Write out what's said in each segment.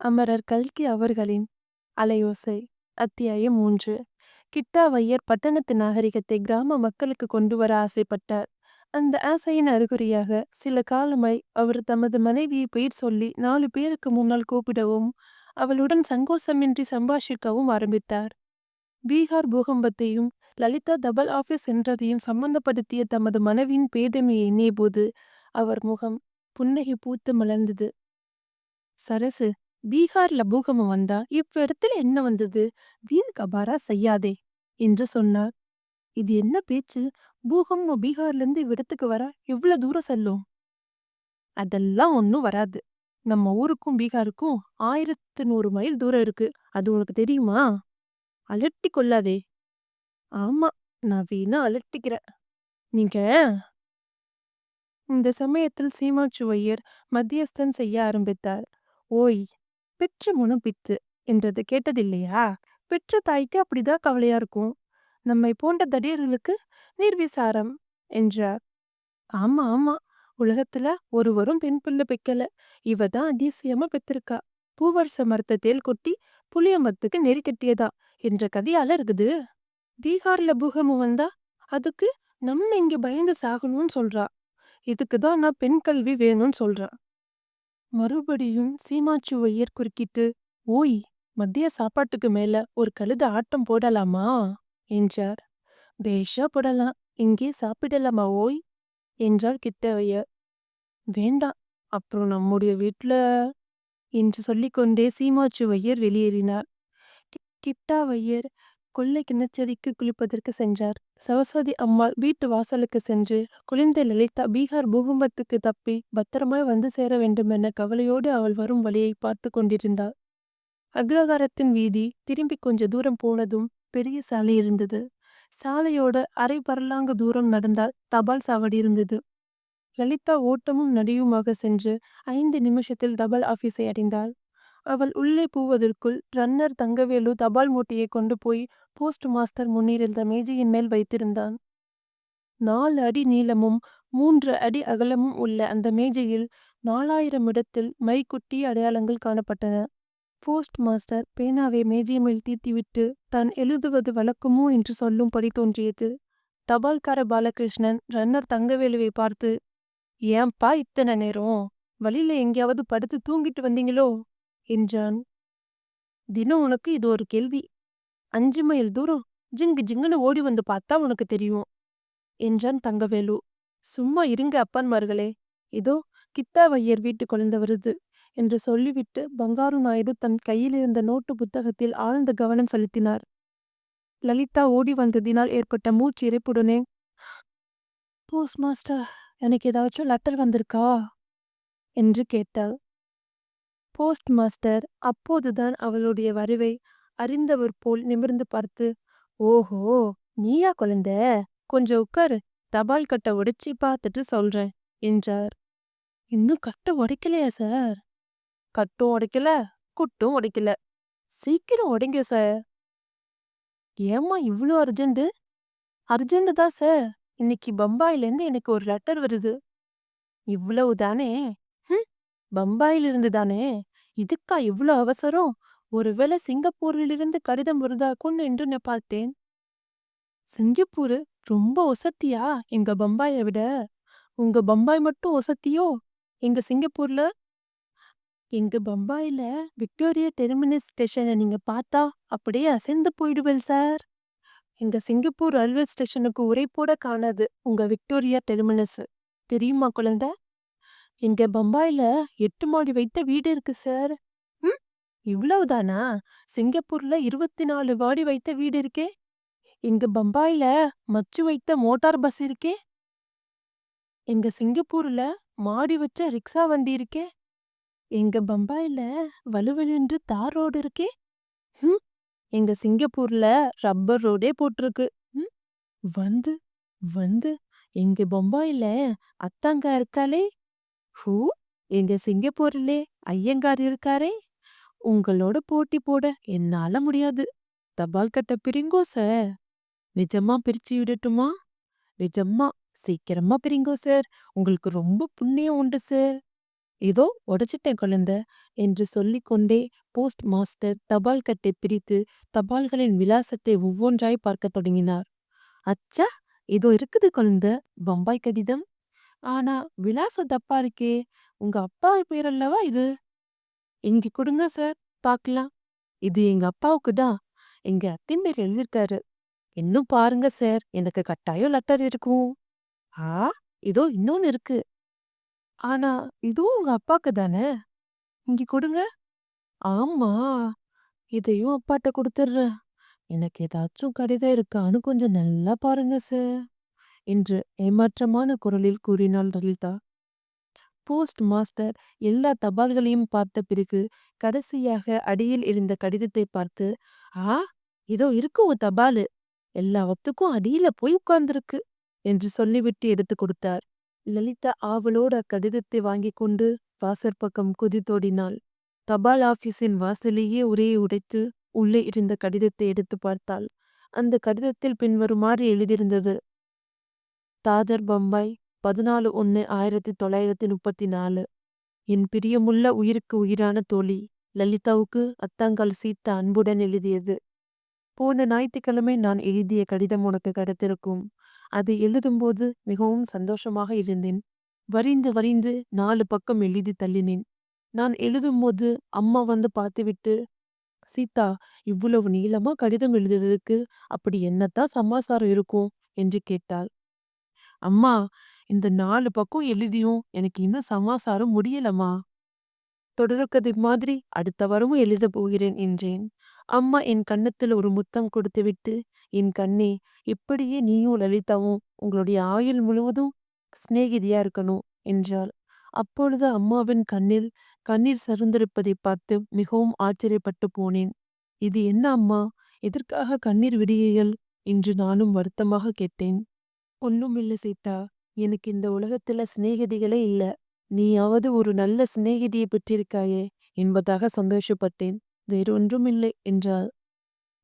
அமரர் கல்கி அவர்களின் அலையோசை. அத்தியாயம் மூன்று. கிட்டாவையர் பட்டணத்து நாகரிகத்தை கிராம மக்களுக்கு கொண்டு வர ஆசைப்பட்டார். அந்த ஆசையின் அறிகுறியாக சில காலமாய் அவர் தமது மனைவியை பெயர் சொல்லி நாலு பேருக்கு முன்னால் கூப்பிடவும் அவளுடன் சங்கோசமின்றி சம்பாஷிக்கவும் ஆரம்பித்தார். பீகார் பூகம்பத்தையும் லலிதா டபுள் ஆஃபீஸ் என்றதையும் சம்பந்தப்படுத்திய தமது மனைவியின் பேதமையை எண்ணியபோது அவர் முகம் புன்னகை பூத்து மலர்ந்தது. சரசு பீகார்ல பூகம்பம் வந்தா இவ்விடத்துல என்ன வந்தது? வீண் கபாரா செய்யாதே! என்று சொன்னார். இது என்ன பேச்சு? பூகம்பம் பீகார்ல இருந்து இவ்விடத்துக்கு வர? எவ்வளவு தூரம் செல்லும்? அதெல்லாம் ஒன்னும் வராது. நம்ம ஊருக்கும் பீகாருக்கும் ஆயிரத்து நூறு மைல் தூரம் இருக்கு. அது உனக்கு தெரியுமா? அலட்டி கொள்ளாதே! ஆமா நான் வீணா அலட்டிக்கிறேன். நீங்க இந்த சமயத்தில் சீமாச்சுவையர் மத்தியஸ்தன் செய்ய ஆரம்பித்தார். ஓய் பெற்று முனம் பித்து என்றது கேட்டதில்லையா? பெற்ற தாய்க்கு அப்படிதான் கவலையா இருக்கும். நம்மை போன்ற தடியர்களுக்கு நிர்விசாரம் என்றார். ஆமா ஆமா. உலகத்துல ஒருவரும் பெண் பிள்ளை பெக்கல. இவ தான் அதிசயமா பெத்திருக்கா. பூவரச மரத்தை தேல் கொட்டி புளிய மரத்துக்கு நெறி கட்டியதா என்ற கதையால இருக்குது. பீகார்ல பூகமும் வந்தா அதுக்கு நம்ம இங்க பயந்து சாகணும்னு சொல்றா. இதுக்கு தான் நான் பெண் கல்வி வேணும்னு சொல்றேன். மறுபடியும் சீமாச்சுவையர் குறுக்கிட்டு ஓய் மதிய சாப்பாட்டுக்கு மேல ஒரு கழுத ஆட்டம் போடலாமா? என்றார். பேஷா போடலாம் இங்கே சாப்பிடலாமா ஓய்? என்றார் கிட்டவையர் வேண்டாம் அப்புறம் நம்முடைய வீட்டுல என்று சொல்லிக்கொண்டே சீமாச்சுவையர் வெளியேறினார். கிட்டாவையர் கொள்ளை கிணச்சடிக்கு குளிப்பதற்கு சென்றார். சரஸ்வதி அம்மாள் வீட்டு வாசலுக்கு சென்று குளிர்ந்த லலிதா பீகார் பூகம்பத்துக்கு தப்பி பத்திரமாய் வந்து சேர வேண்டுமென கவலையோடு அவள் வரும் வழியை பார்த்து கொண்டிருந்தாள். அக்ரகாரத்தின் வீதி திரும்பி கொஞ்ச தூரம் போனதும் பெரிய சாலை இருந்தது. சாலையோட அரை பரலாங்கு தூரம் நடந்தால் தபால் சாவடி இருந்தது. லலிதா ஓட்டமும் நடியுமாக சென்று ஐந்து நிமிஷத்தில் தபால் ஆபீஸை அடைந்தாள். அவள் உள்ளே போவதற்குள் ரன்னர் தங்கவேலு தபால் மூட்டையை கொண்டு போய் போஸ்ட் மாஸ்டர் முன்னிருந்த மேஜையின் மேல் வைத்திருந்தான். நாலு அடி நீளமும் மூன்று அடி அகலமும் உள்ள அந்த மேஜையில் நாலாயிரம் இடத்தில் மைக்குட்டி அடையாளங்கள் காணப்பட்டன. போஸ்ட் மாஸ்டர் பேனாவை மேஜை மேல் தீட்டிவிட்டு தான் எழுதுவது வழக்கமோ? என்று சொல்லும்படி தோன்றியது. தபால்கார பாலகிருஷ்ணன் ரன்னர் தங்கவேலுவை பார்த்து ஏன்பா இத்தனை நேரம்? வழியில எங்கேயாவது படுத்து தூங்கிட்டு வந்தீங்களோ? என்றான். தினம் உனக்கு இது ஒரு கேள்வி. அஞ்சு மைல் தூரம் ஜிங்கு ஜிங்குன்னு ஓடி வந்து பார்த்தா உனக்கு தெரியும் என்றான் தங்கவேலு. சும்மா இருங்க அப்பன்மார்களே. இதோ கித்தாவையர் வீட்டு குழந்தை வருது என்று சொல்லிவிட்டு பங்காரு நாயுடு தன் கையில் இருந்த நோட்டு புத்தகத்தில் ஆழ்ந்த கவனம் செலுத்தினார். லலிதா ஓடி வந்ததினால் ஏற்பட்ட மூச்சு இறைப்புடனே போஸ்ட் மாஸ்டர் எனக்கு ஏதாச்சும் லெட்டர் வந்திருக்கா? என்று கேட்டாள். போஸ்ட் மாஸ்டர் அப்போதுதான் அவளுடைய வரவை அறிந்தவர் போல் நிமிர்ந்து பார்த்து ஓஹோ நீயா குழந்த? கொஞ்சம் உட்காரு தபால் கட்டை உடைச்சி பார்த்துட்டு சொல்றேன் என்றார். இன்னும் கட்டை உடைக்கலையா சார்? கட்டும் உடைக்கல குட்டும் உடைக்கல சீக்கிரம் உடைங்க சார். ஏம்மா இவ்ளோ அர்ஜென்ட் அர்ஜென்ட்டு தான் சார். இன்னைக்கு பம்பாயிலேருந்து எனக்கு ஒரு லெட்டர் வருது. இவ்வளவு தானே? ஹம், பம்பாயிலிருந்து தானே? இதுக்கா இவ்ளோ அவசரம்? ஒருவேளை சிங்கப்பூரிலிருந்து கடிதம் வருதாக்குன்னு என்று நான் பார்த்தேன். சிங்கப்பூரு? ரொம்ப ஒசத்தியா? எங்க பம்பாயை விட. உங்க பம்பாய் மட்டும் ஒசத்தியோ? எங்க சிங்கப்பூர்ல? எங்க பம்பாயில விக்டோரியா டெர்மினஸ் ஸ்டேஷனை நீங்க பார்த்தா அப்படியே அசைந்து போயிடுவேல் சார். எங்க சிங்கப்பூர் ரயில்வே ஸ்டேஷனுக்கு உரை போட காணாது உங்க விக்டோரியா டெர்மினஸ். தெரியுமா குழந்தை? எங்க பம்பாயில எட்டு மாடி வைத்த வீடு இருக்கு சார். ம் இவ்வளவுதானா? சிங்கப்பூர்ல இருபத்தி நாலு மாடி வைத்த வீடு இருக்கே. எங்க பம்பாயில மச்சு வைத்த மோட்டார் பஸ் இருக்கே. எங்க சிங்கப்பூர்ல மாடி வச்ச ரிக்ஷா வண்டி இருக்கே. எங்க பம்பாயில வலுவென்று தார் ரோடு இருக்கே. ம் எங்க சிங்கப்பூர்ல ரப்பர் ரோடே போட்டிருக்கு. ம் வந்து வந்து எங்க பம்பாயில அத்தாங்கா இருக்காளே. ஹூ எங்க சிங்கப்பூர்லே ஐயங்கார் இருக்காரே. உங்களோட போட்டி போட என்னால முடியாது. தபால் கட்ட பிரிங்கோ சார். நிஜமா பிரிச்சு விடட்டுமா? நிஜமா சீக்கிரமா பிரிங்கோ சார். உங்களுக்கு ரொம்ப புண்ணியம் உண்டு சார். இதோ உடைச்சிட்டேன் குழந்த என்று சொல்லிக்கொண்டே போஸ்ட் மாஸ்டர் தபால் கட்டை பிரித்து தபால்களின் விலாசத்தை ஒவ்வொன்றாய் பார்க்கத் தொடங்கினார். அச்சா இதோ இருக்குது குழந்த பம்பாய் கடிதம். ஆனா விலாசம் தப்பா இருக்கே உங்க அப்பா பேர் அல்லவா இது? இங்க கொடுங்க சார் பார்க்கலாம் இது எங்க அப்பாவுக்கு தான். எங்க அத்தின் பேர் எழுதியிருக்காரு. இன்னும் பாருங்க சார் எனக்கு கட்டாயம் லெட்டர் இருக்கும். ஆ இதோ இன்னொன்னு இருக்கு. ஆனா இதுவும் உங்க அப்பாக்கு தானே? இங்க கொடுங்க. ஆமா இதையும் அப்பாட்ட கொடுத்துட்றேன் எனக்கு ஏதாச்சும் கடிதம் இருக்கான்னு கொஞ்சம் நல்லா பாருங்க சார். என்று ஏமாற்றமான குரலில் கூறினாள் லலிதா. போஸ்ட் மாஸ்டர் எல்லா தபால்களையும் பார்த்த பிறகு கடைசியாக அடியில் இருந்த கடிதத்தை பார்த்து ஆ இதோ இருக்கு தபாலு. எல்லாவத்துக்கும் அடியில போய் உட்கார்ந்திருக்கு என்று சொல்லிவிட்டு எடுத்து கொடுத்தார். லலிதா ஆவலோடு அக்கடிதத்தை வாங்கிக் கொண்டு வாசற்பக்கம் குதித்தோடினாள் தபால் ஆபீஸின் வாசலையே ஒரே உடைத்து உள்ளே இருந்த கடிதத்தை எடுத்து பார்த்தாள். அந்த கடிதத்தில் பின்வருமாறு எழுதியிருந்தது தாதர் பம்பாய் பதினாலு ஒன்று ஆயிரத்தி தொள்ளாயிரத்தி முப்பத்தி நாலு என் பிரியமுள்ள உயிருக்கு உயிரான தோழி லலிதாவுக்கு அத்தாங்கால் சீத்தா அன்புடன் எழுதியது. போன ஞாயிற்றுக்கிழமை நான் எழுதிய கடிதம் உனக்கு கிடைத்திருக்கும். அது எழுதும்போது மிகவும் சந்தோஷமாக இருந்தேன். வரிந்து வரிந்து நாலு பக்கம் எழுதி தள்ளினேன். நான் எழுதும்போது அம்மா வந்து பார்த்துவிட்டு சீதா இவ்வளவு நீளமா கடிதம் எழுதுவதற்கு அப்படி என்னத்தான் சமாசாரம் இருக்கும்? என்று கேட்டாள். அம்மா இந்த நாலு பக்கம் எழுதியும் எனக்கு இன்னும் சமாசாரம் முடியலம்மா. தொடர்கதை மாதிரி அடுத்த வாரமும் எழுதப் போகிறேன் என்றேன். அம்மா என் கன்னத்தில் ஒரு முத்தம் கொடுத்துவிட்டு என் கண்ணே இப்படியே நீயும் லலிதாவும் உங்களுடைய ஆயுள் முழுவதும் சிநேகிதியா இருக்கணும் என்றாள். அப்பொழுது அம்மாவின் கண்ணில் கண்ணீர் சருந்திருப்பதை பார்த்து மிகவும் ஆச்சரியப்பட்டு போனேன். இது என்ன அம்மா? எதற்காக கண்ணீர் விடுகிறீர்கள்? என்று நானும் வருத்தமாக கேட்டேன். ஒன்றும் இல்லை சீதா. எனக்கு இந்த உலகத்துல சிநேகிதிகளே இல்ல. நீயாவது ஒரு நல்ல சிநேகிதியை பெற்றிருக்காயே என்பதாக சந்தோஷப்பட்டேன். வேறொன்றும் இல்லை என்றாள்.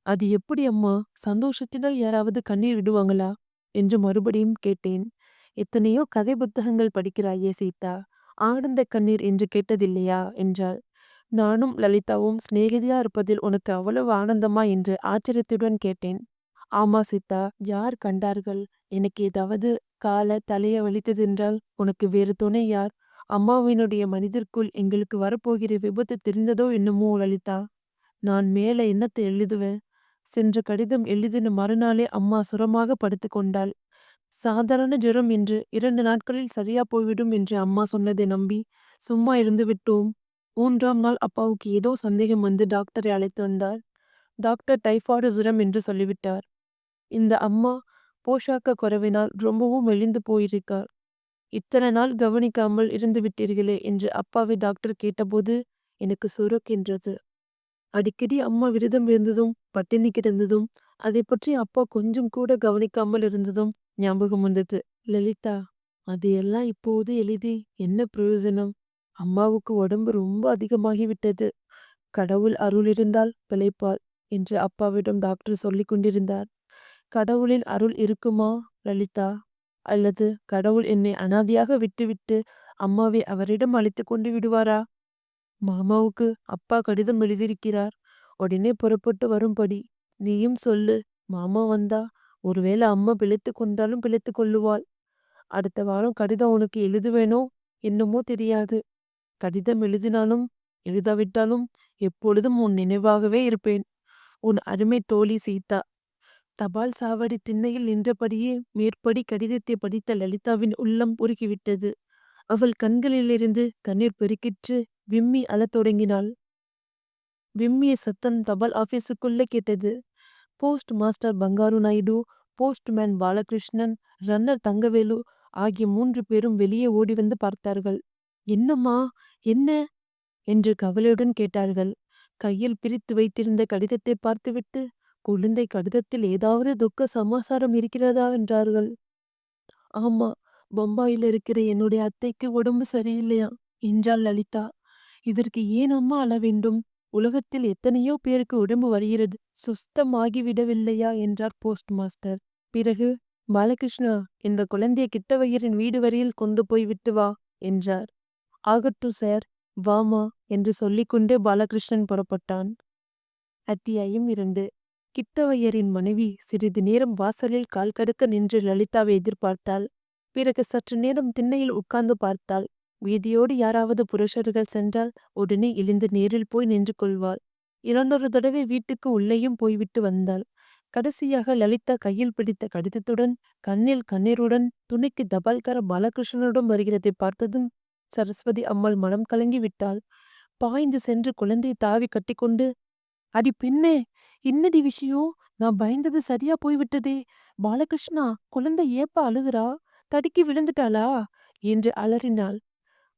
அது எப்படி அம்மா? சந்தோஷத்தினால் யாராவது கண்ணீர் விடுவாங்களா? என்று மறுபடியும் கேட்டேன். எத்தனையோ கதை புத்தகங்கள் படிக்கிறாயே சீதா. ஆனந்த கண்ணீர் என்று கேட்டதில்லையா? என்றாள். நானும் லலிதாவும் சிநேகிதியா இருப்பதில் உனக்கு அவ்வளவு ஆனந்தமா? என்று ஆச்சரியத்துடன் கேட்டேன். ஆமா சீதா. யார் கண்டார்கள்? எனக்கு ஏதாவது கால தலைய வலித்ததென்றால் உனக்கு வேறு துணை யார்? அம்மாவினுடைய மனிதர்க்குள் எங்களுக்கு வரப்போகிற விபத்து தெரிந்ததோ என்னமோ லலிதா? நான் மேலே என்னத்தை எழுதுவேன்? சென்ற கடிதம் எழுதின மறுநாளே அம்மா சுரமாக படுத்து கொண்டாள். சாதாரண ஜுரம் என்று இரண்டு நாட்களில் சரியா போய்விடும் என்று அம்மா சொன்னதை நம்பி சும்மா இருந்து விட்டோம். மூன்றாம் நாள் அப்பாவுக்கு ஏதோ சந்தேகம் வந்து டாக்டரை அழைத்து வந்தார். டாக்டர் டைஃபாய்டு ஜுரம் என்று சொல்லிவிட்டார். இந்த அம்மா போஷாக்க குறைவினால் ரொம்பவும் மெலிந்து போயிருக்கார். இத்தனை நாள் கவனிக்காமல் இருந்து விட்டீர்களே என்று அப்பாவை டாக்டர் கேட்டபோது எனக்கு சுரக்கின்றது அடிக்கடி அம்மா விரதம் இருந்ததும் பட்டினி கிடந்ததும் அதை பற்றி அப்பா கொஞ்சம் கூட கவனிக்காமல் இருந்ததும் ஞாபகம் வந்தது. லலிதா அது எல்லாம் இப்போது எழுதி என்ன பிரயோஜனம்? அம்மாவுக்கு உடம்பு ரொம்ப அதிகமாகிவிட்டது. கடவுள் அருள் இருந்தால் பிழைப்பாள் என்று அப்பாவிடம் டாக்டர் சொல்லிக் கொண்டிருந்தார் கடவுளின் அருள் இருக்குமா லலிதா? அல்லது கடவுள் என்னை அனாதையாக விட்டுவிட்டு அம்மாவை அவரிடம் அழைத்து கொண்டு விடுவாரா? மாமாவுக்கு அப்பா கடிதம் எழுதியிருக்கிறார். உடனே புறப்பட்டு வரும்படி. நீயும் சொல்லு மாமா வந்தா? ஒருவேளை அம்மா பிழைத்து கொண்டாலும் பிழைத்து கொள்ளுவாள். அடுத்த வாரம் கடிதம் உனக்கு எழுதுவேனோ என்னமோ தெரியாது. கடிதம் எழுதினாலும் எழுதாவிட்டாலும் எப்பொழுதும் உன் நினைவாகவே இருப்பேன். உன் அருமை தோழி சீதா தபால் சாவடி திண்ணையில் நின்றபடியே மேற்படி கடிதத்தை படித்த லலிதாவின் உள்ளம் உருகிவிட்டது. அவள் கண்களிலிருந்து கண்ணீர் பெருக்கிற்று விம்மி அழத் தொடங்கினாள். விம்மிய சத்தம் தபால் ஆபீஸுக்குள்ளே கேட்டது. Postmaster Bangaru Naidu postman Balakrishnan runner Thangavelu ஆகிய மூன்று பேரும் வெளியே ஓடி வந்து பார்த்தார்கள். என்னம்மா? என்ன? என்று கவலையுடன் கேட்டார்கள். கையில் பிரித்து வைத்திருந்த கடிதத்தை பார்த்துவிட்டு குழந்தை கடிதத்தில் ஏதாவது துக்க சமாசாரம் இருக்கிறதா என்றார்கள். ஆமா பம்பாயில் இருக்கிற என்னுடைய அத்தைக்கு உடம்பு சரியில்லையா என்றாள் லலிதா. இதற்கு ஏன் அம்மா அழ வேண்டும்? உலகத்தில் எத்தனையோ பேருக்கு உடம்பு வருகிறது சுஸ்தமாகிவிடவில்லையா என்றார் போஸ்ட் மாஸ்டர். பிறகு பாலகிருஷ்ணா இந்த குழந்தைய கிட்டவையரின் வீடு வரையில் கொண்டு போய் விட்டு வா என்றார். ஆகட்டும் சார் வாமா என்று சொல்லிக்கொண்டே பாலகிருஷ்ணன் புறப்பட்டான். அத்தியாயம் இரண்டு. கிட்டவையரின் மனைவி சிறிது நேரம் வாசலில் கால் கடுக்க நின்று லலிதாவை எதிர்பார்த்தாள். பிறகு சற்று நேரம் திண்ணையில் உட்கார்ந்து பார்த்தாள். வீதியோடு யாராவது புருஷர்கள் சென்றால் உடனே எழுந்து நேரில் போய் நின்று கொள்வாள். இரண்டொரு தடவை வீட்டுக்கு உள்ளேயும் போய்விட்டு வந்தாள். கடைசியாக லலிதா கையில் பிடித்த கடிதத்துடன் கண்ணில் கண்ணீருடன் துணிக்கு தபால்கார பாலகிருஷ்ணனுடன் வருகிறதை பார்த்ததும் சரஸ்வதி அம்மாள் மனம் கலங்கி விட்டாள் பாய்ந்து சென்று குழந்தையை தாவி கட்டிக்கொண்டு அடி பெண்ணே என்னடி விஷயம்? நான் பயந்தது சரியா போய்விட்டதே பாலகிருஷ்ணா குழந்தை ஏப்பா அழுகுறா? தடுக்கி விழுந்துட்டாளா? என்று அலறினாள்.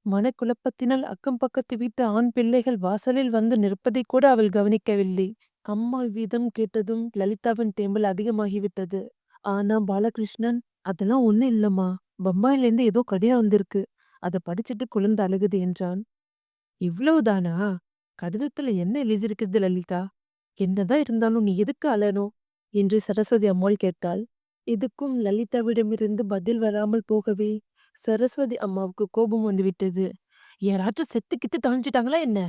மனக்குழப்பத்தினால் அக்கம் பக்கத்து வீட்டு ஆண் பிள்ளைகள் வாசலில் வந்து நிற்பதை கூட அவள் கவனிக்கவில்லை. அம்மா வீதம் கேட்டதும் லலிதாவின் தேம்பல் அதிகமாகிவிட்டது. ஆனா பாலகிருஷ்ணன் அதெல்லாம் ஒண்ணும் இல்லம்மா. பம்பாயிலேருந்து ஏதோ கடியா வந்திருக்கு. அதை படிச்சுட்டு குழந்தை அழுகுது என்றான். இவ்வளவுதானா? கடிதத்துல என்ன எழுதியிருக்கிறது லலிதா? என்னதான் இருந்தாலும் நீ எதுக்கு அலனோ என்று சரஸ்வதி அம்மாள் கேட்டாள். இதுக்கும் லலிதாவிடமிருந்து பதில் வராமல் போகவே சரஸ்வதி அம்மாவுக்கு கோபம் வந்துவிட்டது. யாராச்சும் செத்து கித்து தொலைஞ்சிட்டாங்களா என்ன?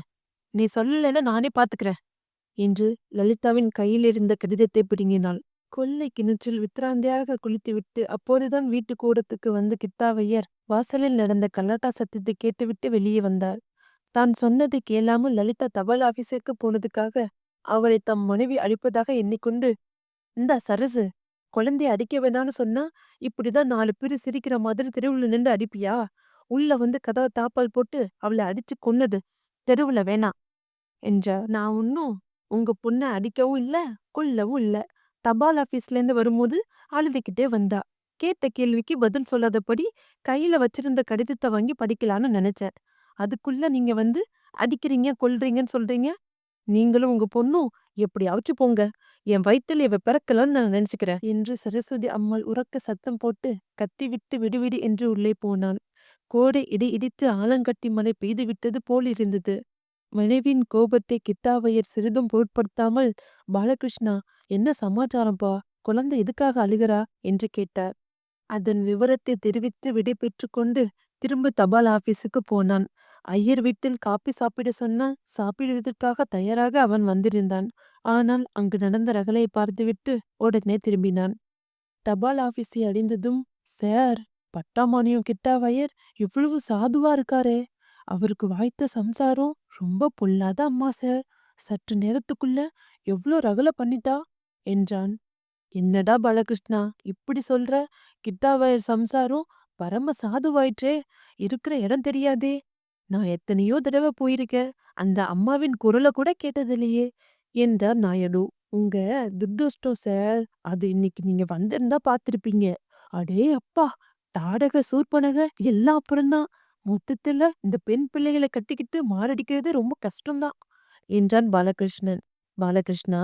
நீ சொல்லலைன்னா நானே பாத்துக்கிறேன் என்று லலிதாவின் கையில் இருந்த கடிதத்தை பிடுங்கினாள். கொல்லை கிணற்றில் வித்ராந்தியாக குளித்துவிட்டு அப்போதுதான் வீட்டு கூடத்துக்கு வந்து கிட்டாவையர் வாசலில் நடந்த கல்லாட்டா சத்தத்தை கேட்டுவிட்டு வெளியே வந்தார். தான் சொன்னது கேளாமல் லலிதா தபால் ஆபீஸுக்கு போனதுக்காக அவளை தம் மனைவி அழிப்பதாக எண்ணிக்கொண்டு இந்தா சரசு குழந்தைய அடிக்க வேண்டாம்னு சொன்னா இப்படிதான் நாலு பேர் சிரிக்கிற மாதிரி தெருவுல நின்று அடிப்பியா? உள்ள வந்து கதவை தாப்பால் போட்டு அவளை அடிச்சு கொன்னது தெருவுல வேணாம் என்ற நான் ஒன்னும் உங்க பொண்ணை அடிக்கவும் இல்ல கொல்லவும் இல்ல. தபால் ஆபீஸ்ல இருந்து வரும்போது அழுதுகிட்டே வந்தா. கேட்ட கேள்விக்கு பதில் சொல்லாதபடி கையில வச்சிருந்த கடிதத்தை வாங்கி படிக்கலான்னு நினைச்சேன். அதுக்குள்ள நீங்க வந்து அடிக்கிறீங்க கொல்றீங்கன்னு சொல்றீங்க. நீங்களும் உங்க பொண்ணும் எப்படியாச்சும் போங்க. என் வயித்துல இவ பிறக்கலன்னு நான் நினைச்சுக்கிறேன். என்று சரஸ்வதி அம்மாள் உறக்க சத்தம் போட்டு கத்திவிட்டு விடுவிடு என்று உள்ளே போனாள். கோடை இடி இடித்து ஆலங்கட்டி மழை பெய்து விட்டது போல் இருந்தது. மனைவியின் கோபத்தை கிட்டாவையர் சிறிதும் பொருட்படுத்தாமல் பாலகிருஷ்ணா என்ன சமாச்சாரம்பா? குழந்தை எதுக்காக அழுகிறா? என்று கேட்டார். அதன் விவரத்தை தெரிவித்து விடை கொண்டு திரும்ப தபால் ஆபீஸுக்கு போனான். ஐயர் வீட்டில் காப்பி சாப்பிட சொன்னால் சாப்பிடுவதற்காக தயாராக அவன் வந்திருந்தான். ஆனால் அங்கு நடந்த ரகலை பார்த்துவிட்டு உடனே திரும்பினான். தபால் ஆபீஸை அடைந்ததும் சார் பட்டாமானியம் கிட்டாவையர் இவ்வளவு சாதுவா இருக்காரே. அவருக்கு வாய்த்த சம்சாரம் ரொம்ப பொல்லாத அம்மா சார். சற்று நேரத்துக்குள்ள எவ்ளோ ரகலை பண்ணிட்டா? என்றான். என்னடா பாலகிருஷ்ணா இப்படி சொல்ற? கிட்டாவயர் சம்சாரம் பரம சாதுவாயிற்றே. இருக்கிற இடம் தெரியாதே. நான் எத்தனையோ தடவை போயிருக்கேன். அந்த அம்மாவின் குரலை கூட கேட்டதில்லையே. என்றார் நாயுடு உங்க துர்துஷ்டம் சார் அது இன்னைக்கு நீங்க வந்திருந்தா பாத்திருப்பீங்க அடே அப்பா தாடக சூர்பனக எல்லாம் அப்புறம்தான். மொத்தத்துல இந்த பெண் பிள்ளைகளை கட்டிக்கிட்டு மாரடிக்கிறது ரொம்ப கஷ்டம்தான். என்றான் பாலகிருஷ்ணன். பாலகிருஷ்ணா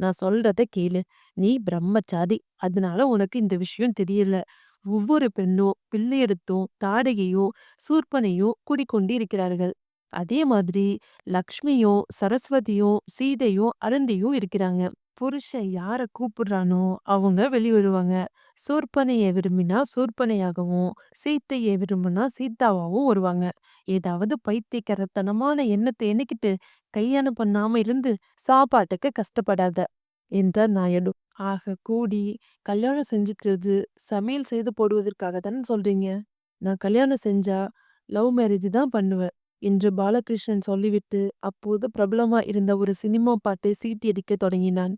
நான் சொல்றத கேளு. நீ பிரம்மச்சாதி. அதனால உனக்கு இந்த விஷயம் தெரியல. ஒவ்வொரு பெண்ணும் பிள்ளையெடுத்தும் தாடகையோ சூர்பனையோ குடிக்கொண்டு இருக்கிறார்கள். அதே மாதிரி லக்ஷ்மியோ சரஸ்வதியோ சீதையோ அருந்தியோ இருக்கிறாங்க. புருஷன் யாரை கூப்பிடுறானோ அவங்க வெளிவருவாங்க வருவாங்க. விரும்பினா சூர்பனையாகவும் சீத்தையை விரும்பினா சீத்தாவாகவும் வருவாங்க. ஏதாவது பைத்தியக்கரத்தனமான எண்ணத்தை எண்ணிக்கிட்டு கல்யாணம் பண்ணாம இருந்து சாப்பாட்டுக்கு கஷ்டப்படாத. என்றார் நாயுடு. ஆக கூடி கல்யாணம் செஞ்சுக்கிறது சமையல் செய்து போடுவதற்காக தானே சொல்றீங்க? நான் கல்யாணம் செஞ்சா லவ் மேரேஜ் தான் பண்ணுவேன் என்று பாலகிருஷ்ணன் சொல்லிவிட்டு அப்போது பிரபலமா இருந்த ஒரு சினிமா பாட்டை சீட்டியடிக்க தொடங்கினான்.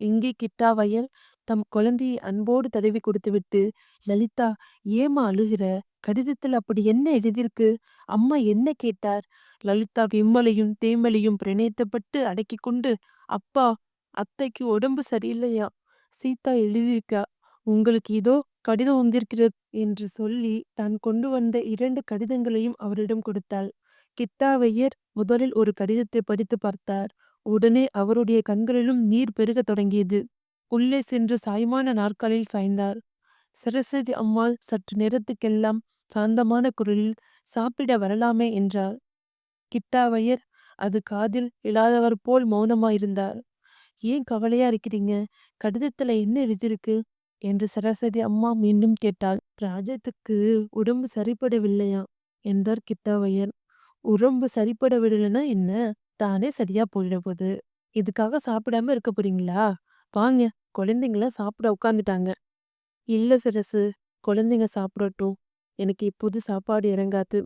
இங்கே கிட்டாவையர் தம் குழந்தையை அன்போடு தடவி கொடுத்துவிட்டு லலிதா ஏமா அழுகிற? கடிதத்தில் அப்படி என்ன எழுதியிருக்கு? அம்மா என்ன கேட்டார்? லலிதா விம்மலையும் தேமலையும் பிரணயத்தப்பட்டு அடக்கி கொண்டு அப்பா அத்தைக்கு உடம்பு சரியில்லையா? சீதா எழுதியிருக்கா. உங்களுக்கு இதோ கடிதம் வந்திருக்கிறது என்று சொல்லி தான் கொண்டு வந்த இரண்டு கடிதங்களையும் அவரிடம் கொடுத்தாள். கிட்டாவையர் முதலில் ஒரு கடிதத்தை படித்து பார்த்தார். உடனே அவருடைய கண்களிலும் நீர் பெருகத் தொடங்கியது. உள்ளே சென்று சாய்மான நாற்காலில் சாய்ந்தார். சரஸ்வதி அம்மாள் சற்று நேரத்துக்கெல்லாம் சாந்தமான குரலில் சாப்பிட வரலாமே என்றார். கிட்டாவையர் அது காதில் இல்லாதவர் போல் மௌனமாயிருந்தார். ஏன் கவலையா இருக்கிறீங்க? கடிதத்துல என்ன எழுதியிருக்கு? என்று சரஸ்வதி அம்மா மீண்டும் கேட்டாள். ராஜத்துக்கு உடம்பு சரிப்படவில்லையா? என்றார் கிட்டாவையர். உடம்பு சரிப்பட விடலைன்னா என்ன? தானே சரியா போயிட போகுது. இதுக்காக சாப்பிடாம இருக்க போறீங்களா? வாங்க குழந்தைங்கள சாப்பிட உட்காந்துட்டாங்க இல்ல சரசு குழந்தைங்க சாப்பிடட்டும். எனக்கு இப்போது சாப்பாடு இறங்காது.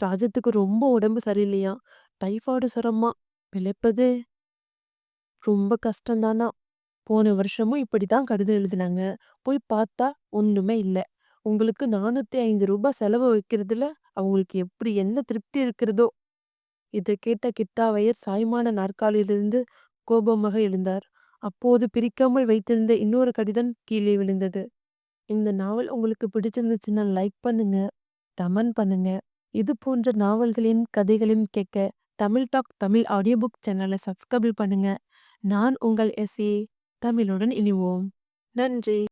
ராஜத்துக்கு ரொம்ப உடம்பு சரியில்லையா? டைஃபாய்டு சிரமமா? பிழைப்பது ரொம்ப கஷ்டம்தானா போன வருஷமும் இப்படிதான் கருது எழுதினாங்க. போய் பார்த்தா ஒண்ணுமே இல்ல. உங்களுக்கு நானூத்தி ஐந்து ரூபாய் செலவு வைக்கிறதுல அவங்களுக்கு எப்படி என்ன திருப்தி இருக்கிறதோ? இதை கேட்ட கிட்டாவையர் சாய்மான நாற்காலியிலிருந்து கோபமாக எழுந்தார். அப்போது பிரிக்காமல் வைத்திருந்த இன்னொரு கடிதம் கீழே விழுந்தது. இந்த நாவல் உங்களுக்கு பிடிச்சிருந்துச்சுன்னா லைக் பண்ணுங்க கமெண்ட் பண்ணுங்க. இது போன்ற நாவல்களின் கதைகளையும் கேட்க Tamil talk Tamil audio book சேனலை சப்ஸ்கிரைப் பண்ணுங்க. நான் உங்கள் எஸ் ஏ தமிழுடன் இணைவோம். நன்றி.